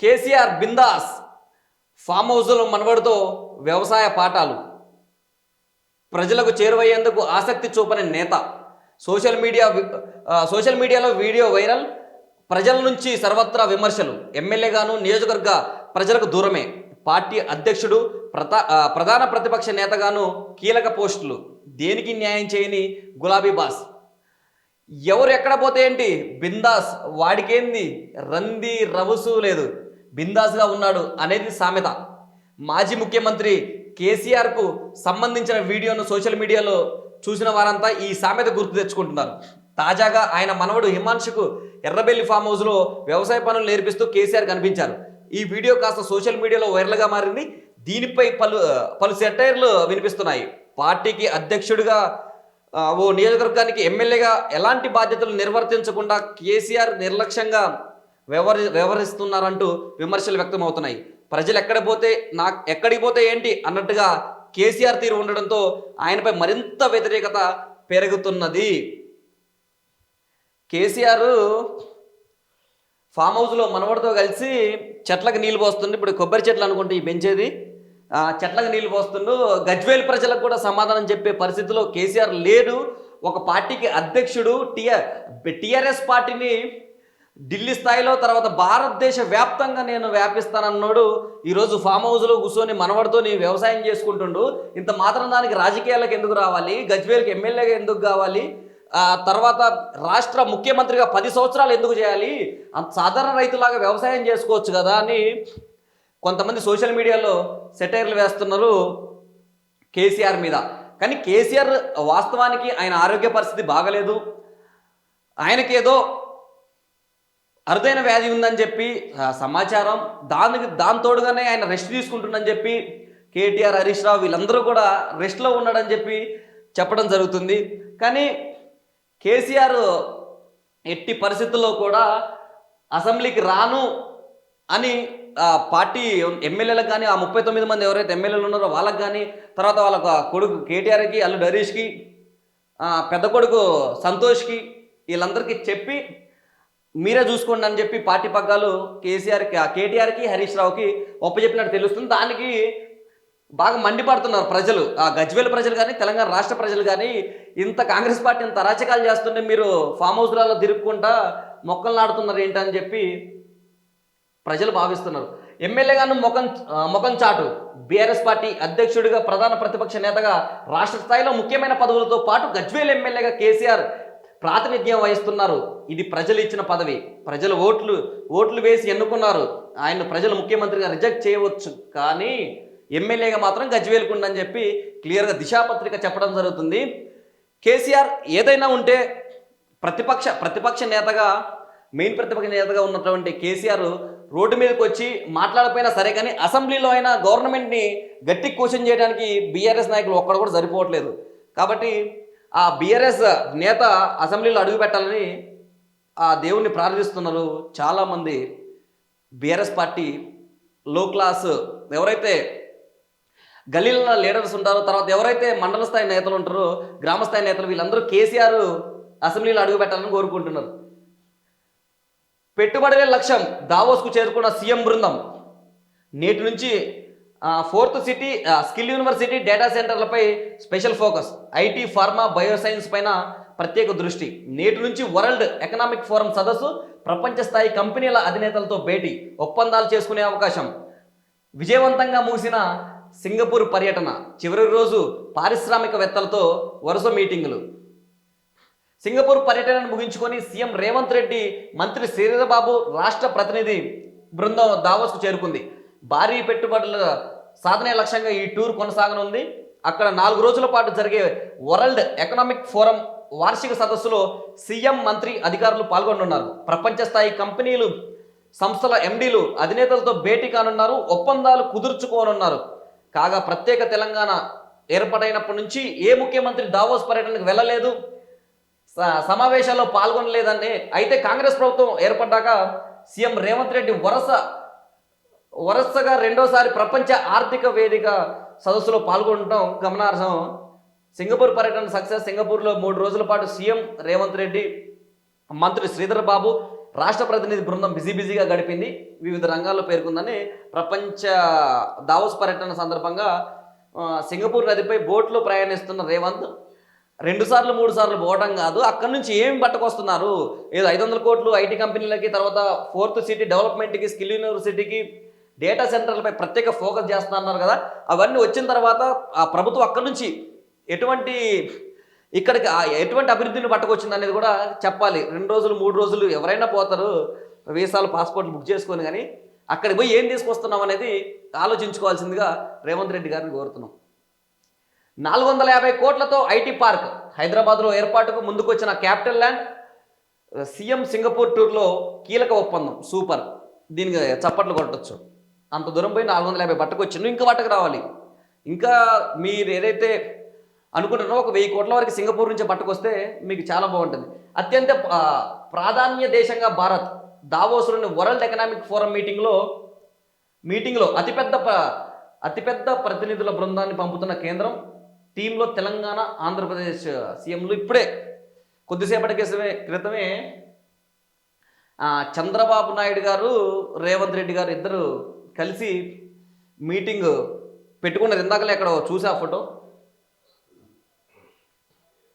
KCR bindaas form హౌస్లో మనవడితో వ్యవసాయ పాఠాలు. ప్రజలకు చేరువయ్యేందుకు ఆసక్తి చూపని నేత. సోషల్ మీడియా సోషల్ మీడియాలో వీడియో వైరల్. ప్రజల నుంచి సర్వత్రా విమర్శలు. ఎమ్మెల్యేగాను నియోజకవర్గ ప్రజలకు దూరమే. పార్టీ అధ్యక్షుడు ప్రతా ప్రధాన ప్రతిపక్ష నేతగాను కీలక పోస్టులు. దేనికి న్యాయం చేయని గులాబీ బాస్? ఎవరు ఎక్కడ పోతే ఏంటి? బిందాస్ వాడికేంది? రంది రవసు లేదు. బిందాస్గా ఉన్నాడు అనేది సామెత. మాజీ ముఖ్యమంత్రి కేసీఆర్కు సంబంధించిన వీడియోను సోషల్ మీడియాలో చూసిన వారంతా ఈ సామెత గుర్తు తెచ్చుకుంటున్నారు. తాజాగా ఆయన మనవడు హిమాంశుకు ఎర్రబెల్లి ఫామ్ హౌస్లో వ్యవసాయ పనులు నేర్పిస్తూ కేసీఆర్ కనిపించారు. ఈ వీడియో కాస్త సోషల్ మీడియాలో వైరల్గా మారింది. దీనిపై పలు పలు సెటైర్లు వినిపిస్తున్నాయి. పార్టీకి అధ్యక్షుడిగా ఓ నియోజకవర్గానికి ఎమ్మెల్యేగా ఎలాంటి బాధ్యతలు నిర్వర్తించకుండా కేసీఆర్ నిర్లక్ష్యంగా వ్యవహరి వ్యవహరిస్తున్నారంటూ విమర్శలు వ్యక్తమవుతున్నాయి. ప్రజలు ఎక్కడ పోతే నా ఎక్కడికి పోతే ఏంటి అన్నట్టుగా కేసీఆర్ తీరు ఉండడంతో ఆయనపై మరింత వ్యతిరేకత పెరుగుతున్నది. కేసీఆర్ ఫామ్ హౌస్లో మనవడితో కలిసి చెట్లకు నీళ్ళు పోస్తుండే. ఇప్పుడు కొబ్బరి చెట్లు అనుకుంటే ఈ పెంచేది చెట్లకు నీళ్ళు పోస్తుండు. గజ్వేల్ ప్రజలకు కూడా సమాధానం చెప్పే పరిస్థితిలో కేసీఆర్ లేడు. ఒక పార్టీకి అధ్యక్షుడు టిఆర్ టిఆర్ఎస్ పార్టీని ఢిల్లీ స్థాయిలో తర్వాత భారతదేశ వ్యాప్తంగా నేను వ్యాపిస్తానన్నాడు. ఈరోజు ఫామ్ హౌస్లో కూర్చొని మనవడితో వ్యవసాయం చేసుకుంటుండు. ఇంత మాత్రం దానికి రాజకీయాలకు ఎందుకు రావాలి? గజ్వేల్కి ఎమ్మెల్యేగా ఎందుకు కావాలి? తర్వాత రాష్ట్ర ముఖ్యమంత్రిగా పది సంవత్సరాలు ఎందుకు చేయాలి? అంత సాధారణ రైతులాగా వ్యవసాయం చేసుకోవచ్చు కదా అని కొంతమంది సోషల్ మీడియాలో సెటైర్లు వేస్తున్నారు కేసీఆర్ మీద. కానీ కేసీఆర్ వాస్తవానికి ఆయన ఆరోగ్య పరిస్థితి బాగలేదు. ఆయనకేదో అరుదైన వ్యాధి ఉందని చెప్పి సమాచారం. దానికి దాని తోడుగానే ఆయన రెస్ట్ తీసుకుంటుందని చెప్పి కేటీఆర్ హరీష్ రావు వీళ్ళందరూ కూడా రెస్ట్లో ఉన్నాడని చెప్పి చెప్పడం జరుగుతుంది. కానీ కేసీఆర్ ఎట్టి పరిస్థితుల్లో కూడా అసెంబ్లీకి రాను అని పార్టీ ఎమ్మెల్యేలకు కానీ ఆ ముప్పై తొమ్మిది మంది ఎవరైతే ఎమ్మెల్యేలు ఉన్నారో వాళ్ళకి కానీ తర్వాత వాళ్ళ కొడుకు కేటీఆర్కి అల్లుడు హరీష్కి పెద్ద కొడుకు సంతోష్కి వీళ్ళందరికీ చెప్పి మీరే చూసుకోండి అని చెప్పి పార్టీ పగ్గాలు కేసీఆర్కి కేటీఆర్కి హరీష్ రావుకి ఒప్పచెప్పినట్టు తెలుస్తుంది. దానికి బాగా మండిపడుతున్నారు ప్రజలు. ఆ గజ్వేల్ ప్రజలు కానీ తెలంగాణ రాష్ట్ర ప్రజలు కానీ ఇంత కాంగ్రెస్ పార్టీ ఇంత అరాచకాలు చేస్తుంటే మీరు ఫామ్ హౌస్లలో తిరుక్కుంటా మొక్కలు నాడుతున్నారు ఏంటని చెప్పి ప్రజలు భావిస్తున్నారు. ఎమ్మెల్యేగాను ముఖం మొఖం ముఖం చాటు. బీఆర్ఎస్ పార్టీ అధ్యక్షుడిగా ప్రధాన ప్రతిపక్ష నేతగా రాష్ట్ర స్థాయిలో ముఖ్యమైన పదవులతో పాటు గజ్వేల్ ఎమ్మెల్యేగా కేసీఆర్ ప్రాతినిధ్యం వహిస్తున్నారు. ఇది ప్రజలు ఇచ్చిన పదవి. ప్రజలు ఓట్లు ఓట్లు వేసి ఎన్నుకున్నారు. ఆయన ప్రజలు ముఖ్యమంత్రిగా రిజెక్ట్ చేయవచ్చు. కానీ ఎమ్మెల్యేగా మాత్రం గజ్వేల్కుండని చెప్పి క్లియర్గా దిశాపత్రిక చెప్పడం జరుగుతుంది. కేసీఆర్ ఏదైనా ఉంటే ప్రతిపక్ష ప్రతిపక్ష నేతగా మెయిన్ ప్రతిపక్ష నేతగా ఉన్నటువంటి కేసీఆర్ రోడ్డు మీదకి వచ్చి మాట్లాడకపోయినా సరే కానీ అసెంబ్లీలో అయినా గవర్నమెంట్ని గట్టి క్వశ్చన్ చేయడానికి బీఆర్ఎస్ నాయకులు ఒక్కడ కూడా సరిపోవట్లేదు. కాబట్టి ఆ బీఆర్ఎస్ నేత అసెంబ్లీలో అడుగు పెట్టాలని ఆ దేవుణ్ణి ప్రార్థిస్తున్నారు చాలామంది. బీఆర్ఎస్ పార్టీ లో క్లాస్ ఎవరైతే గలీల లీడర్స్ ఉంటారో తర్వాత ఎవరైతే మండల స్థాయి నేతలు ఉంటారో గ్రామ స్థాయి నేతలు వీళ్ళందరూ కేసీఆర్ అసెంబ్లీలో అడుగు పెట్టాలని కోరుకుంటున్నారు. పెట్టుబడులే లక్ష్యం. దావోస్కు చేరుకున్న సీఎం బృందం. నేటి నుంచి fourth city skill university data సెంటర్లపై special focus. IT pharma bioscience పైన ప్రత్యేక దృష్టి. నేటి నుంచి వరల్డ్ ఎకనామిక్ ఫోరం సదస్సు ప్రపంచ స్థాయి కంపెనీల అధినేతలతో భేటీ ఒప్పందాలు చేసుకునే అవకాశం. విజయవంతంగా ముగిసిన సింగపూర్ పర్యటన. చివరి రోజు పారిశ్రామికవేత్తలతో వరుస మీటింగులు. సింగపూర్ పర్యటనను ముగించుకొని సీఎం రేవంత్ రెడ్డి మంత్రి శ్రీధరబాబు రాష్ట్ర ప్రతినిధి బృందం దావోస్కు చేరుకుంది. భారీ పెట్టుబడుల సాధనే లక్ష్యంగా ఈ టూర్ కొనసాగనుంది. అక్కడ నాలుగు రోజుల పాటు జరిగే వరల్డ్ ఎకనామిక్ ఫోరం వార్షిక సదస్సులో సీఎం మంత్రి అధికారులు పాల్గొనున్నారు. ప్రపంచ స్థాయి కంపెనీలు సంస్థల ఎండీలు అధినేతలతో భేటీ కానున్నారు. ఒప్పందాలు కుదుర్చుకోనున్నారు. కాగా ప్రత్యేక తెలంగాణ ఏర్పాటైనప్పటి నుంచి ఏ ముఖ్యమంత్రి దావోస్ పర్యటనకు వెళ్ళలేదు. స- సమావేశాల్లో పాల్గొనలేదని అయితే కాంగ్రెస్ ప్రభుత్వం ఏర్పడ్డాక సీఎం రేవంత్ రెడ్డి వరుస వరుసగా రెండోసారి ప్రపంచ ఆర్థిక వేదిక సదస్సులో పాల్గొనడం గమనార్హం. సింగపూర్ పర్యటన సక్సెస్ సింగపూర్లో మూడు రోజుల పాటు సీఎం రేవంత్ రెడ్డి మంత్రి శ్రీధర్ బాబు రాష్ట్ర ప్రతినిధి బృందం బిజీ బిజీగా గడిపింది. వివిధ రంగాల్లో పేర్కొందని ప్రపంచ దావోస్ పర్యటన సందర్భంగా సింగపూర్ నదిపై బోట్లో ప్రయాణిస్తున్న రేవంత్ రెండు సార్లు మూడు సార్లు పోవడం కాదు అక్కడి నుంచి ఏం పట్టుకొస్తున్నారు? ఏదో ఐదు వందల కోట్లు ఐటీ కంపెనీలకి తర్వాత ఫోర్త్ సిటీ డెవలప్మెంట్కి స్కిల్ యూనివర్సిటీకి డేటా సెంటర్లపై ప్రత్యేక ఫోకస్ చేస్తున్నారు కదా. అవన్నీ వచ్చిన తర్వాత ఆ ప్రభుత్వం అక్కడి నుంచి ఎటువంటి ఇక్కడికి ఆ ఎటువంటి అభివృద్ధిని పట్టుకొచ్చింది అనేది కూడా చెప్పాలి. రెండు రోజులు మూడు రోజులు ఎవరైనా పోతారు వీసాలు పాస్పోర్ట్లు బుక్ చేసుకొని కానీ అక్కడికి పోయి ఏం తీసుకొస్తున్నాం అనేది ఆలోచించుకోవాల్సిందిగా రేవంత్ రెడ్డి గారిని కోరుతున్నాం. నాలుగు వందల యాభై కోట్లతో ఐటీ పార్క్ హైదరాబాద్లో ఏర్పాటుకు ముందుకొచ్చిన క్యాపిటల్ ల్యాండ్ సీఎం సింగపూర్ టూర్లో కీలక ఒప్పందం సూపర్. దీనికి చప్పట్లు కొట్టచ్చు. అంత దూరం పోయి నాలుగు వందల యాభై పట్టుకొచ్చిండు ఇంకా బట్టకు రావాలి. ఇంకా మీరు ఏదైతే అనుకుంటున్నారో ఒక వెయ్యి కోట్ల వరకు సింగపూర్ నుంచి పట్టుకొస్తే మీకు చాలా బాగుంటుంది. అత్యంత ప్రాధాన్య దేశంగా భారత్ దావోసులోని వరల్డ్ ఎకనామిక్ ఫోరం మీటింగ్లో మీటింగ్లో అతిపెద్ద అతిపెద్ద ప్రతినిధుల బృందాన్ని పంపుతున్న కేంద్రం టీంలో తెలంగాణ ఆంధ్రప్రదేశ్ సీఎంలు ఇప్పుడే కొద్దిసేపటి క్రితమే క్రితమే చంద్రబాబు నాయుడు గారు రేవంత్ రెడ్డి గారు ఇద్దరు కలిసి మీటింగ్ పెట్టుకున్నది. ఇందాకలే అక్కడ చూసా ఫోటో.